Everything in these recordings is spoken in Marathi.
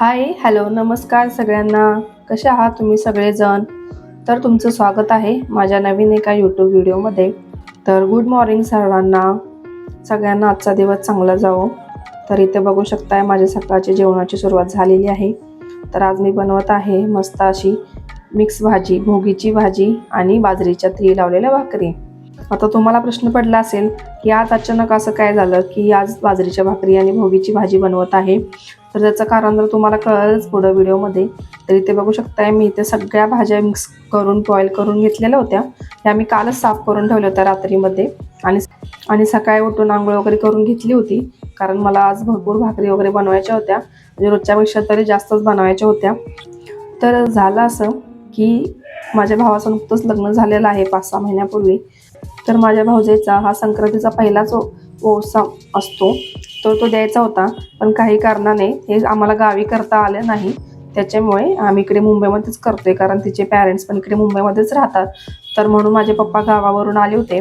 हाय हॅलो नमस्कार सगळ्यांना. कसे आहात तुम्ही सगळेजण? तर तुमचं स्वागत आहे माझ्या नवीन एका यूट्यूब व्हिडिओमध्ये. तर गुड मॉर्निंग सर्वांना. सगळ्यांना आजचा दिवस चांगला जावो. तर इथे बघू शकताय माझ्या सकाळची जेवणाची सुरुवात झालेली आहे. तर आज मी बनवत आहे मस्त अशी मिक्स भाजी भोगीची भाजी आणि बाजरीच्या त्री लावलेल्या भाकरी. आता तुम्हाला प्रश्न पडला असेल की आज अचानक असं काय झालं की आज बाजरीच्या भाकरी आणि भोगीची भाजी बनवत आहे? तर त्याचं कारण जर तुम्हाला कळलंच पुढं व्हिडिओमध्ये तर इथे बघू शकताय मी इथे सगळ्या भाज्या मिक्स करून बॉईल करून घेतलेल्या होत्या. त्या मी कालच साफ करून ठेवल्या होत्या रात्रीमध्ये. आणि आणि सकाळी उठून आंघोळ वगैरे करून घेतली होती कारण मला आज भरपूर भाकरी वगैरे बनवायच्या होत्या. म्हणजे रोजच्यापेक्षा तरी जास्तच बनवायच्या होत्या. तर झालं असं की माझ्या भावाचं नुकतंच लग्न झालेलं आहे पाच सहा महिन्यापूर्वी. तर माझ्या भाऊजेचा हा संक्रांतीचा पहिलाच ओसा असतो. तर तो द्यायचा होता पण काही कारणाने हे आम्हाला गावी करता आलं नाही. त्याच्यामुळे आम्ही इकडे मुंबईमध्येच करतोय कारण तिचे पॅरेंट्स पण इकडे मुंबईमध्येच राहतात. तर म्हणून माझे पप्पा गावावरून आले होते.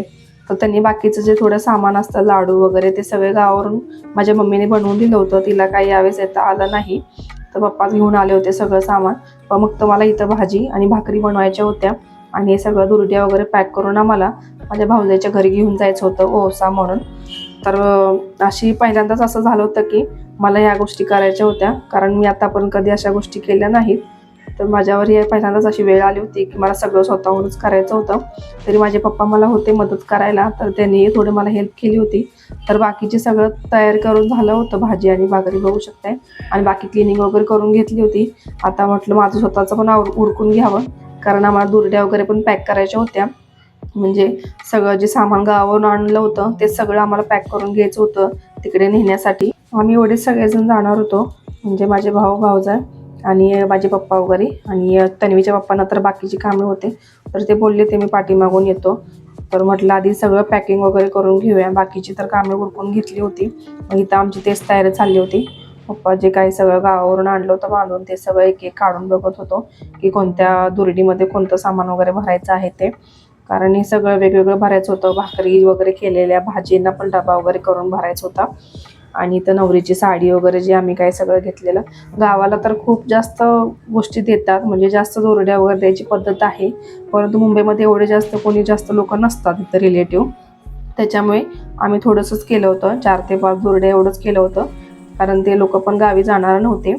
तर त्यांनी बाकीचं जे थोडं सामान असतं लाडू वगैरे ते सगळे गावावरून माझ्या मम्मीने बनवून दिलं होतं. तिला काही यावेळेस येता आलं नाही. तर पप्पाच घेऊन आले होते सगळं सामान. पण मग तर मला इथं भाजी आणि भाकरी बनवायच्या होत्या. आणि हे सगळं दुरड्या वगैरे पॅक करून आम्हाला माझ्या भाऊजाईच्या घरी घेऊन जायचं होतं ओसा म्हणून. तर अशी पहिल्यांदाच असं झालं होतं की मला ह्या गोष्टी करायच्या होत्या. कारण मी आतापर्यंत कधी अशा गोष्टी केल्या नाहीत. तर माझ्यावर हे पहिल्यांदाच अशी वेळ आली होती की मला सगळं स्वतःहूनच करायचं होतं. तरी माझे पप्पा मला होते मदत करायला तर त्यांनी थोडं मला हेल्प केली होती. तर बाकीचे सगळं तयार करून झालं होतं. भाजी आणि भाकरी बघू शकते आणि बाकी क्लिनिंग वगैरे करून घेतली होती. आता म्हटलं माझं स्वतःचं पण आवर उरकून घ्यावं. कारण आम्हाला दुरड्या वगैरे पण पॅक करायच्या होत्या. म्हणजे सगळं जे सामान गावावरून आणलं होतं ते सगळं आम्हाला पॅक करून घ्यायचं होतं तिकडे नेण्यासाठी. आम्ही एवढे सगळेजण जाणार होतो म्हणजे माझे भाऊ भाऊजा आणि माझे पप्पा वगैरे आणि तन्वीच्या पप्पांना तर बाकीची कामे होते. तर ते बोलले ते मी पाठीमागून येतो. तर म्हटलं आधी सगळं पॅकिंग वगैरे करून घेऊया. बाकीची तर कामे उरकून घेतली होती. मग इथं आमची तेच तयारी चालली होती. पप्पा जे काही सगळं गावावरून आणलं होतं बांधून ते सगळं एक एक काढून बघत होतो की कोणत्या दुर्डीमध्ये कोणतं सामान वगैरे भरायचं आहे ते. कारण हे सगळं वेगवेगळं भरायचं होतं. भाकरी वगैरे केलेल्या भाजींना पण डबा वगैरे करून भरायचा होता. आणि इथं नवरीची साडी वगैरे जे आम्ही काय सगळं घेतलेलं. गावाला तर खूप जास्त गोष्टी देतात. म्हणजे जास्त दोरड्या वगैरे द्यायची पद्धत आहे. परंतु मुंबईमध्ये एवढे जास्त कोणी जास्त लोक नसतात इथं रिलेटिव्ह त्याच्यामुळे आम्ही थोडंसंच केलं होतं. चार ते पाच दोरड्या एवढंच केलं होतं. कारण ते लोक पण गावी जाणार नव्हते.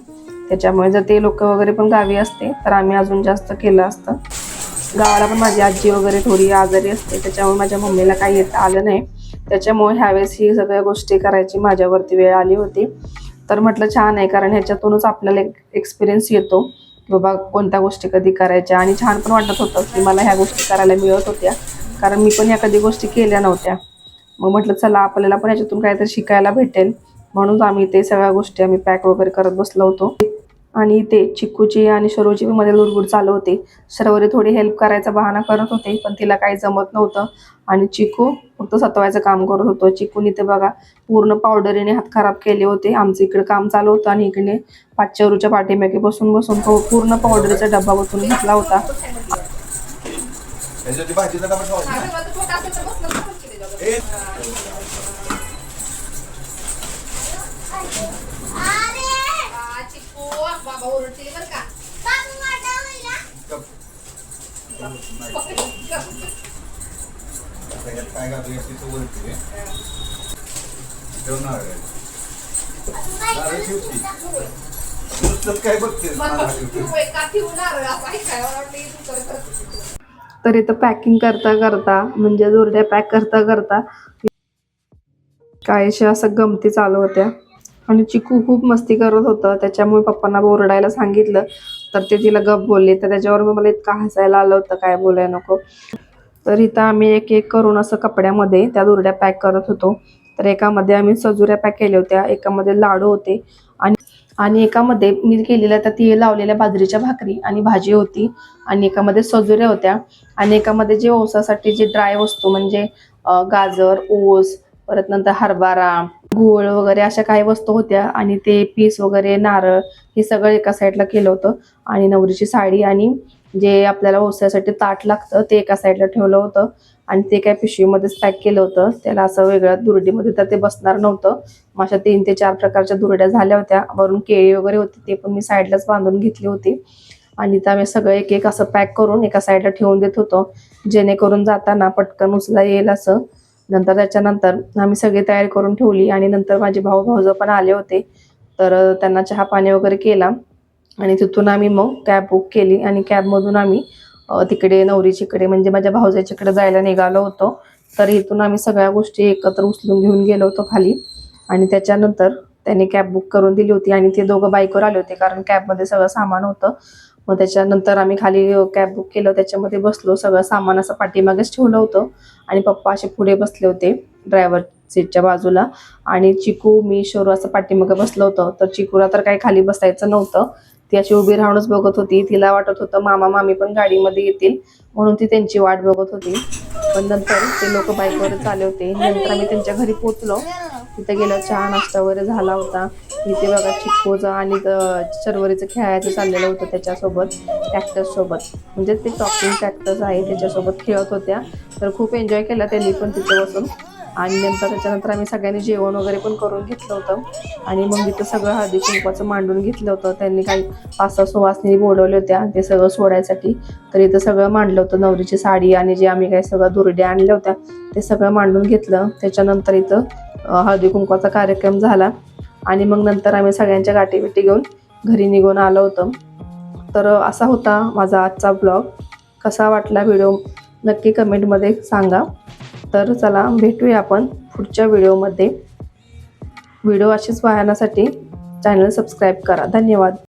त्याच्यामुळे जर ते लोक वगैरे पण गावी असते तर आम्ही अजून जास्त केलं असतं. गावाला पण माझी आजी वगैरे थोडी आजारी असते त्याच्यामुळे माझ्या मम्मीला काही येत आलं नाही. त्याच्यामुळे ह्यावेळेस ही सगळ्या गोष्टी करायची माझ्यावरती वेळ आली होती. तर म्हटलं छान आहे कारण ह्याच्यातूनच आपल्याला एक एक्सपिरियन्स येतो की बाबा कोणत्या गोष्टी कधी करायच्या. आणि छान पण वाटत होतं की मला ह्या गोष्टी करायला मिळत होत्या. कारण मी पण ह्या कधी गोष्टी केल्या नव्हत्या. मग म्हटलं चला आपल्याला पण याच्यातून काहीतरी शिकायला भेटेल. म्हणून आम्ही ते सगळ्या गोष्टी आम्ही पॅक वगैरे करत बसलो होतो. आणि ते चिक्कूची आणि शरोची मध्ये लुडबुड चालू होते. शर्वरी थोडी हेल्प करायचा बहाणा करत होते पण तिला काही जमत नव्हतं. आणि चिकू फक्त सतवायचं काम करत होतो. चिकून इथे बघा पूर्ण पावडरीने हात खराब केले होते. आमचं इकडे काम चालू होतं आणि इकडे पाचशेरूच्या पाठीमागे बसून बसून तो पूर्ण पावडरीचा डब्बा बसून घेतला होता. बाबा ओरडतील बरं का काय वरती काय. तर इथं पॅकिंग करता करता म्हणजे दोरड्या पॅक करता करता काहीशा असं गमती चालू होत्या. आणि चिकू खूप मस्ती करत होतं. त्याच्यामुळे पप्पांना ओरडायला सांगितलं. तर ते तिला गप बोलले. तर त्याच्यावर मग मला इतकं हसायला आलं होतं. काय बोलायला नको. तर इथं आम्ही एक एक करून असं कपड्यामध्ये त्या दुरड्या पॅक करत होतो. तर एकामध्ये आम्ही सजुऱ्या पॅक केल्या होत्या. एकामध्ये लाडू होते. आणि आणि एकामध्ये मी केलेल्या तर ती लावलेल्या बाजरीच्या भाकरी आणि भाजी होती. आणि एकामध्ये सजुऱ्या होत्या. आणि एकामध्ये जे ओसासाठी जे ड्राय वस्तू म्हणजे गाजर ओस परत नंतर हरभरा गुळ वगैरे अशा काही वस्तू होत्या आणि ते पीस वगैरे नारळ हे सगळं एका साईडला केलं होतं. आणि नवरीची साडी आणि जे आपल्याला ओसऱ्यासाठी ताट लागतं ते एका साईडला ठेवलं होतं. आणि ते काय पिशवीमध्येच पॅक केलं होतं. त्याला असं वेगळ्या दुरडीमध्ये तर ते बसणार नव्हतं. मग अशा तीन ते चार प्रकारच्या दुरड्या झाल्या होत्या. वरून केळी वगैरे होती ते पण मी साईडलाच बांधून घेतली होती. आणि त्या मी सगळं एक एक असं पॅक करून एका साईडला ठेवून देत होतो. जेणेकरून जाताना पटकन उचला येईल असं. नंतर त्याच्यानंतर आम्ही सगळी तयारी करून ठेवली आणि नंतर माझे भाऊ भाऊजं पण आले होते. तर त्यांना चहा पाणी वगैरे केला. आणि तिथून आम्ही मग कॅब बुक केली आणि कॅबमधून आम्ही तिकडे नवरीचीकडे म्हणजे माझ्या भाऊजाच्याकडे जायला निघालो होतो. तर इथून आम्ही सगळ्या गोष्टी एकत्र उचलून घेऊन गेलो होतो खाली. आणि त्याच्यानंतर त्यांनी कॅब बुक करून दिली होती आणि ते दोघं बाईकवर आले होते कारण कॅबमध्ये सगळं सामान होतं. मग त्याच्यानंतर आम्ही खाली कॅब बुक केलं. त्याच्यामध्ये बसलो. सगळं सामान असं पाठीमागेच ठेवलं होतं. आणि पप्पा असे पुढे बसले होते ड्रायव्हर सीटच्या बाजूला. आणि चिकू मी शोरू असं पाठीमागे बसलं होतं. तर चिकूला तर काही खाली बसायचं नव्हतं. ती अशी उभी राहूनच बघत होती. तिला वाटत होतं मामा मामी पण गाडीमध्ये येतील. म्हणून ती त्यांची वाट बघत होती. पण नंतर ते लोक बाईकवरच आले होते. नंतर आम्ही त्यांच्या घरी पोचलो तिथे गेला चहा नाश्ता वगैरे झाला होता. इथे बघा चिक्कोचा आणि शर्वरीचं खेळायचं चाललेलं होतं त्याच्यासोबत ट्रॅक्टर्स सोबत. म्हणजे ते टॉकिंग ट्रॅक्टर्स आहे त्याच्यासोबत खेळत होत्या. तर खूप एन्जॉय केला त्यांनी पण तिथे बसून. आणि नंतर त्याच्यानंतर आम्ही सगळ्यांनी जेवण वगैरे पण करून घेतलं होतं. आणि मग तिथं सगळं हळदी कुंकवाचं मांडून घेतलं होतं. त्यांनी काही पाच सहा सुवासनी बोलवल्या होत्या ते सगळं सोडायसाठी. तर इथं सगळं मांडलं होतं नवरीची साडी आणि जे आम्ही काही सगळं दुरड्या आणल्या होत्या ते सगळं मांडून घेतलं. त्याच्यानंतर इथं हळदी कुंकवाचा कार्यक्रम झाला. आणि मग नंतर आम्ही सगळ्यांच्या गाठी बिटी घेऊन घरी निघून आलो होतं. तर असा होता माझा आजचा ब्लॉग. कसा वाटला व्हिडिओ नक्की कमेंटमध्ये सांगा. तर चला भेटूया आपण पुढच्या व्हिडिओमध्ये. व्हिडिओ अशीच पाहण्यासाठी चॅनल सबस्क्राईब करा. धन्यवाद.